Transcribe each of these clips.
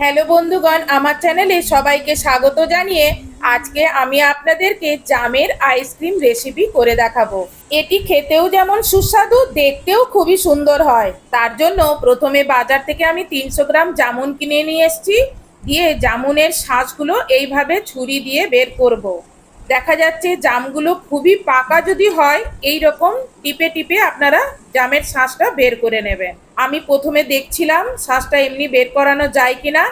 Hello বন্ধুগণ, আমার চ্যানেলে সবাইকে স্বাগত জানিয়ে আজকে আমি আপনাদেরকে জামের আইসক্রিম রেসিপি করে দেখাবো। এটি খেতেও যেমন সুস্বাদু, দেখতেও খুবই সুন্দর হয়। তার জন্য প্রথমে বাজার থেকে আমি তিনশো গ্রাম জামুন কিনে নিয়ে এসেছি। দিয়ে জামুনের শাঁসগুলো এইভাবে ছুরি দিয়ে বের করব। দেখা যাচ্ছে জামগুলো খুবই পাকা যদি হয় এই রকম টিপে টিপে আপনারা জামের শাঁসটা বের করে নেবেন। আমি প্রথমে দেখছিলাম শাঁসটা এমনি বের করানো যায় কিনা,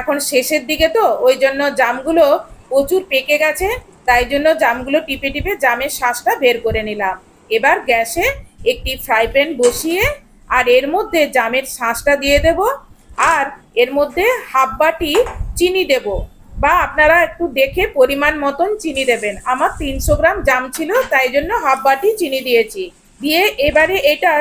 এখন শেষের দিকে তো ওই জন্য জামগুলো প্রচুর পেকে গেছে, তাই জন্য জামগুলো টিপে টিপে জামের শাঁসটা বের করে নিলাম। এবার গ্যাসে একটি ফ্রাই প্যান বসিয়ে আর এর মধ্যে জামের শাঁসটা দিয়ে দেব, আর এর মধ্যে হাফ বাটি চিনি দেবো। বা আপনারা একটু দেখে পরিমাণ মতন চিনি দেবেন। আমার তিনশো গ্রাম জাম ছিল, তাই জন্য হাফ বাটি চিনি দিয়েছি। দিয়ে এবারে এটা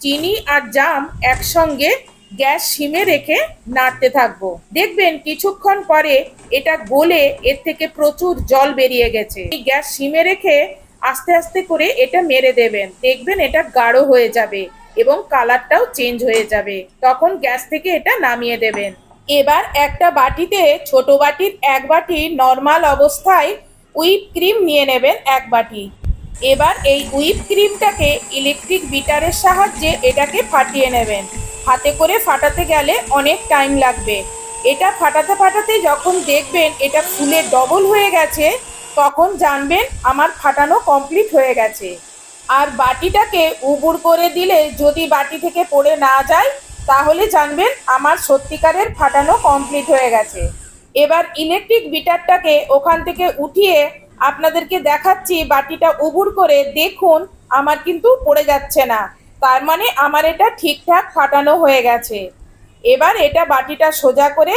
চিনি আর জাম একসঙ্গে গ্যাস সিমে রেখে নাড়তে থাকব। দেখবেন কিছুক্ষণ পরে এটা গলে এর থেকে প্রচুর জল বেরিয়ে গেছে। এই গ্যাস সিমে রেখে আস্তে আস্তে করে এটা মেরে দেবেন। দেখবেন এটা গাঢ় হয়ে যাবে এবং কালারটাও চেঞ্জ হয়ে যাবে। তখন গ্যাস থেকে এটা নামিয়ে দেবেন। এবার একটা বাটিতে, ছোট বাটির এক বাটি নর্মাল অবস্থায় হুইপ ক্রিম নিয়ে নেবেন এক বাটি। এবার এই হুইপ ক্রিমটাকে ইলেকট্রিক বিটারের সাহায্যে এটাকে ফাটিয়ে নেবেন। হাতে করে ফাটাতে গেলে অনেক টাইম লাগবে। এটা ফাটাতে ফাটাতে যখন দেখবেন এটা ফুলে ডবল হয়ে গেছে, তখন জানবেন আমার ফাটানো কমপ্লিট হয়ে গেছে। আর বাটিটাকে উবুর করে দিলে যদি বাটি থেকে পড়ে না যায় তাহলে জানবেন আমার সত্যিকারের ফাটানো কমপ্লিট হয়ে গেছে। এবার ইলেকট্রিক বিটারটাকে ওখান থেকে উঠিয়ে আপনাদেরকে দেখাচ্ছি, বাটিটা উবুর করে দেখুন, আমার কিন্তু পড়ে যাচ্ছে না। তার মানে আমার এটা ঠিকঠাক ফাটানো হয়ে গেছে। এবার এটা বাটিটা সোজা করে,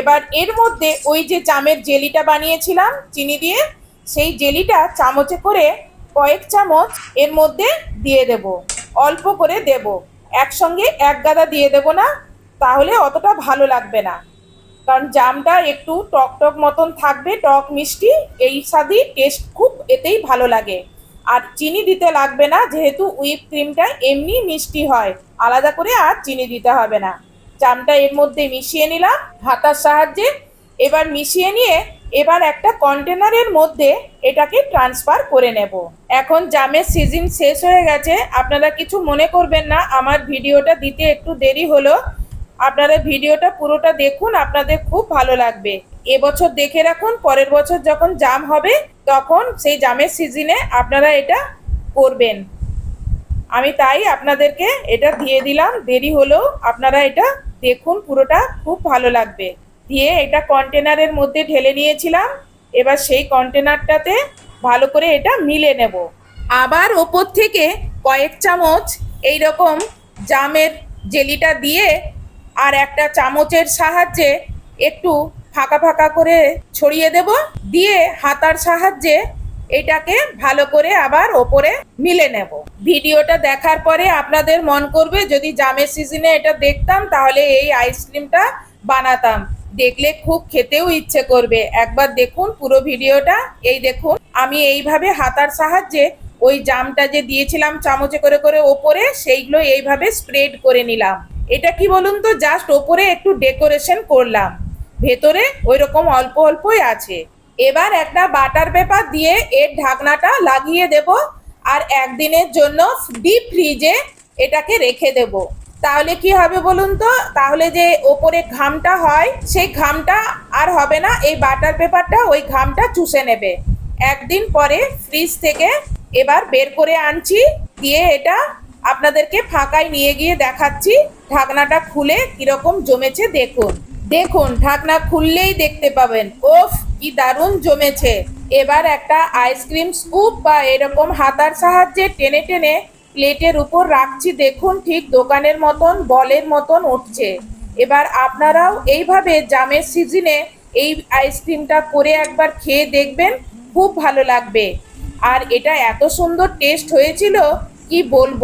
এবার এর মধ্যে ওই যে চামের জেলিটা বানিয়েছিলাম, চিনি দিয়ে, সেই জেলিটা চামচে করে কয়েক চামচ এর মধ্যে দিয়ে দেব। অল্প করে দেব। একসঙ্গে এক গাদা দিয়ে দেব না, তাহলে অতটা ভালো লাগবে না। কারণ জামটা একটু টক টক মতন থাকবে, টক মিষ্টি, এই স্বাদই টেস্ট খুব এতেই ভালো লাগে। আর চিনি দিতে লাগবে না, যেহেতু হুইপ ক্রিমটা এমনি মিষ্টি হয়, আলাদা করে আর চিনি দিতে হবে না। জামটা এর মধ্যে মিশিয়ে নিলাম হাতার সাহায্যে। এবার মিশিয়ে নিয়ে এবার একটা কন্টেনারের মধ্যে এটাকে ট্রান্সফার করে নেব। এখন জামের সিজন শেষ হয়ে গেছে, আপনারা কিছু মনে করবেন না, আমার ভিডিওটা দিতে একটু দেরি হলো। আপনারা ভিডিওটা পুরোটা দেখুন, আপনাদের খুব ভালো লাগবে। এবছর দেখে রাখুন, পরের বছর যখন জাম হবে, তখন সেই জামের সিজনে আপনারা এটা করবেন। আমি তাই আপনাদেরকে এটা দিয়ে দিলাম, দেরি হলেও আপনারা এটা দেখুন, পুরোটা খুব ভালো লাগবে। দিয়ে এটা কন্টেনারের মধ্যে ঢেলে নিয়েছিলাম। এবার সেই কন্টেনারটাতে ভালো করে এটা মিলে নেব। আবার ওপর থেকে কয়েক চামচ এই রকম জামের জেলিটা দিয়ে আর একটা চামচের সাহায্যে একটু ফাঁকা ফাঁকা করে ছড়িয়ে দেব। দিয়ে হাতার সাহায্যে এটাকে ভালো করে আবার ওপরে মিলে নেব। ভিডিওটা দেখার পরে আপনাদের মন করবে, যদি জামের সিজনে এটা দেখতাম, তাহলে এই আইসক্রিমটা বানাতাম। দেখলে খুব খেতেও ইচ্ছে করবে। একবার দেখুন পুরো ভিডিওটা। এই দেখুন, আমি এইভাবে হাতার সাহায্যে ওই জামটা যে দিয়েছিলাম চামচে করে করে ওপরে, সেইগুলো এইভাবে স্প্রেড করে নিলাম। এটা কি বলুন তো? জাস্ট ওপরে একটু ডেকোরেশন করলাম। ভেতরে ওই রকম অল্প অল্পই আছে। এবার একটা বাটার পেপার দিয়ে এর ঢাকনাটা লাগিয়ে দেব আর একদিনের জন্য ডিপ ফ্রিজে এটাকে রেখে দেব। তাহলে কি হবে বলুন তো? তাহলে যে ওপরে ঘামটা হয়, সেই ঘামটা আর হবে না। এই বাটার পেপারটা ওই ঘামটা চুষে নেবে। একদিন পরে ফ্রিজ থেকে এবার বের করে আনছি, দিয়ে এটা আপনাদেরকে ফাঁকায় নিয়ে গিয়ে দেখাচ্ছি। ঢাকনাটা খুলে কীরকম জমেছে দেখুন। দেখুন, ঢাকনা খুললেই দেখতে পাবেন। ওফ, কি দারুণ জমেছে। এবার একটা আইসক্রিম স্কুপ বা এরকম হাতার সাহায্যে টেনে টেনে প্লেটের উপর রাখছি, দেখুন ঠিক দোকানের মতন, বলের মতন উঠছে। এবার আপনারাও এইভাবে জামের সিজনে এই আইসক্রিমটা করে একবার খেয়ে দেখবেন, খুব ভালো লাগবে। আর এটা এত সুন্দর টেস্ট হয়েছিল, কি বলব?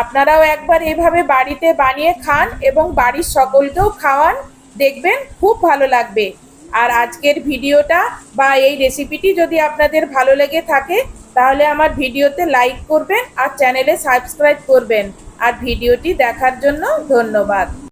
আপনারাও একবার এভাবে বাড়িতে বানিয়ে খান এবং বাড়ির সকলকেও খাওয়ান, দেখবেন খুব ভালো লাগবে। আর আজকের ভিডিওটা বা এই রেসিপিটি যদি আপনাদের ভালো লেগে থাকে তাহলে আমার ভিডিওতে লাইক করবেন আর চ্যানেলে সাবস্ক্রাইব করবেন। আর ভিডিওটি দেখার জন্য ধন্যবাদ।